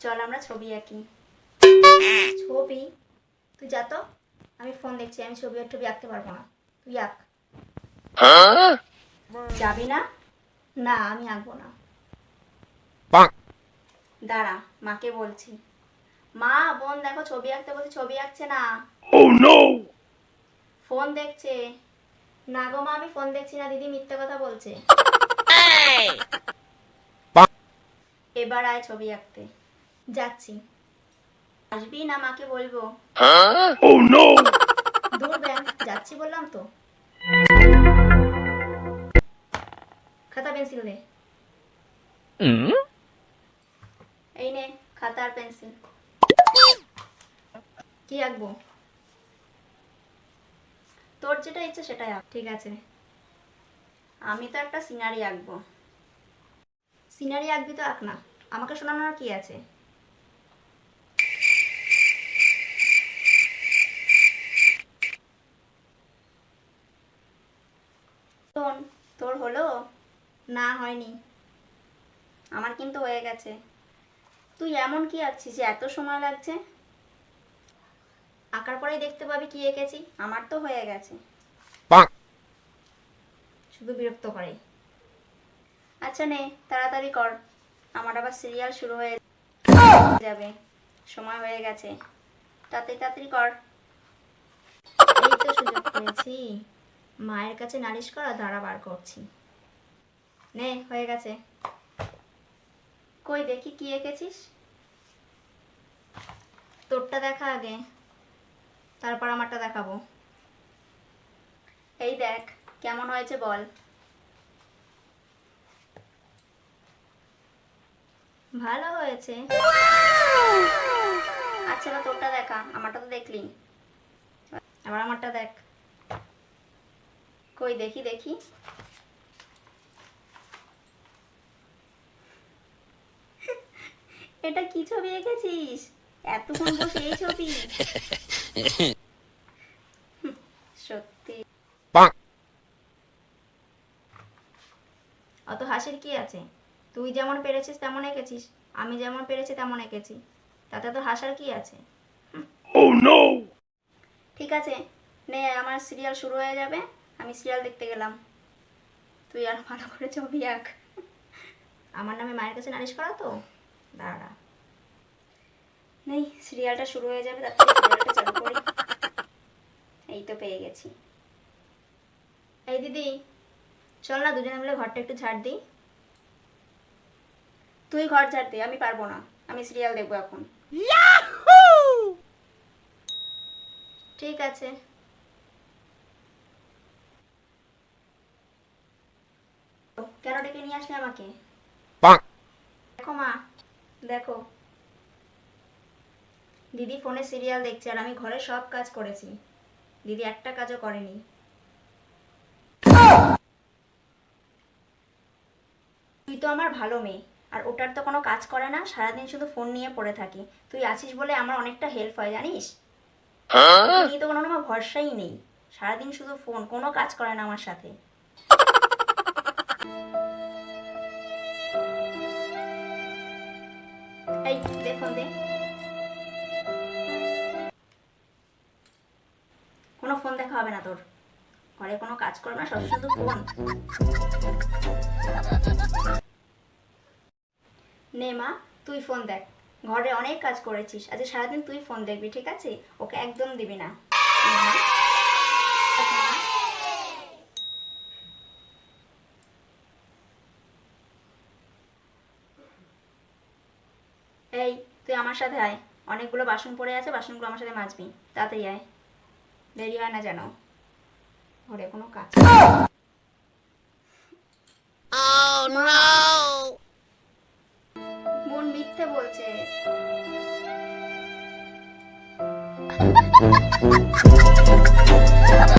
চল আমরা ছবি আঁকি। ছবি? তুই যা তো। আমি ফোন দেখছি আমি ছবি আর টবি আঁকতে পারব না। তুই আঁক। যাবি না? না আমি আঁকবো না। দাঁড়া মাকে বলছি। মা বোন দেখো ছবি আঁকতে বলছি ছবি আঁকছে না। Oh ফোন দেখছে। না গো মা আমি ফোন দেখছি না দিদি মিথ্যে কথা বলছে। এবার আয় ছবি আঁকতে। যাচ্ছি। আসবি না মাকে বলব? Oh! দূর ব্যাং যাচ্ছি বললাম তো। খাতা পেন্সিল দে। এই নে খাতা আর পেন্সিল। কি আঁকবো? তোর যেটা ইচ্ছে সেটাই আঁক। ঠিক আছে। আমি তো একটা সিনারি আঁকবো। সিনারি আঁকবি তো আঁক না। আমাকে শোনানোর কি আছে? শোন তোর হলো? না হয়নি। আমার কিন্তু হয়ে গেছে। তুই এমন কি আঁকছিস যে এত সময় লাগছে? আঁকার পরেই দেখতে পাবি কি এঁকেছি। আমার তো হয়ে গেছে। শুধু বিরক্ত করে। আচ্ছা নে তাড়াতাড়ি কর। আমার আবার সিরিয়াল শুরু হয়ে যাবে। সময় হয়ে গেছে। তাড়াতাড়ি তাড়াতাড়ি কর। এই তো সুযোগ পেয়েছি। মায়ের কাছে নালিশ করা ধারা বার করছি। নে, হয়ে গেছে। কই দেখি কি এঁকেছিস? তোরটা দেখা আগে। তারপর আমারটা দেখাবো। এই দেখ, কেমন হয়েছে বল। ভালো হয়েছে। আচ্ছা তোরটা দেখা। আমারটা তো দেখলি। আবার আমারটা দেখ। কই দেখি দেখি। এটা কি ছবি এঁকেছিস? এতক্ষণ বসে এই ছবি। সত্যি. অত হাসির কি আছে? তুই যেমন পেরেছিস তেমন এঁকেছিস আমি যেমন পেরেছি তেমন এঁকেছি। তাতে তো হাসার কি আছে? Oh! ঠিক আছে নে আমার সিরিয়াল শুরু হয়ে যাবে। আমি সিরিয়াল দেখতে গেলাম। তুই আর ভালো করে ছবি আঁক। আমার নামে মায়ের কাছে নালিশ করা তো? দাঁড়া। নেই সিরিয়ালটা শুরু হয়ে যাবে তারপরে সিরিয়ালটা চালু করি। এই তো পেয়ে গেছি। এই দিদি চল না দুজনে মিলে ঘরটা একটু ঝাড় দিই। তুই ঘর ঝাড় দে আমি পারব না। আমি সিরিয়াল দেখব এখন। ঠিক আছে। কেন ডেকে নিয়ে আসলে আমাকে. দেখো মা দেখো। দিদি ফোনে সিরিয়াল দেখছে আর আমি ঘরে সব কাজ করেছি। দিদি একটা কাজও করেনি। তুই তো আমার ভালো মেয়ে আর ওটার তো কোনো কাজ করে না সারাদিন শুধু ফোন নিয়ে পড়ে থাকি। তুই আছিস বলে আমার অনেকটা হেল্প হয় জানিস? ওকে নিয়ে তো কোনো আমার ভরসাই নেই। সারাদিন শুধু ফোন কোনো কাজ করে না আমার সাথে। ঘরে না মা, তুই ফোন দেখ। ঘরে অনেক কাজ করেছিস। আজ সারাদিন তুই ফোন দেখবি, ঠিক আছে? ওকে একদম দিবি না নে মা। আচ্ছা, মা। এই তুই আমার সাথে আয়। অনেকগুলো বাসন পড়ে আছে বাসনগুলো আমার সাথে মাজবি। তাড়াতাড়ি আয়। দেরি হয় না যেন। ঘরে কোনো কাজ মা, বোন মিথ্যে বলছে।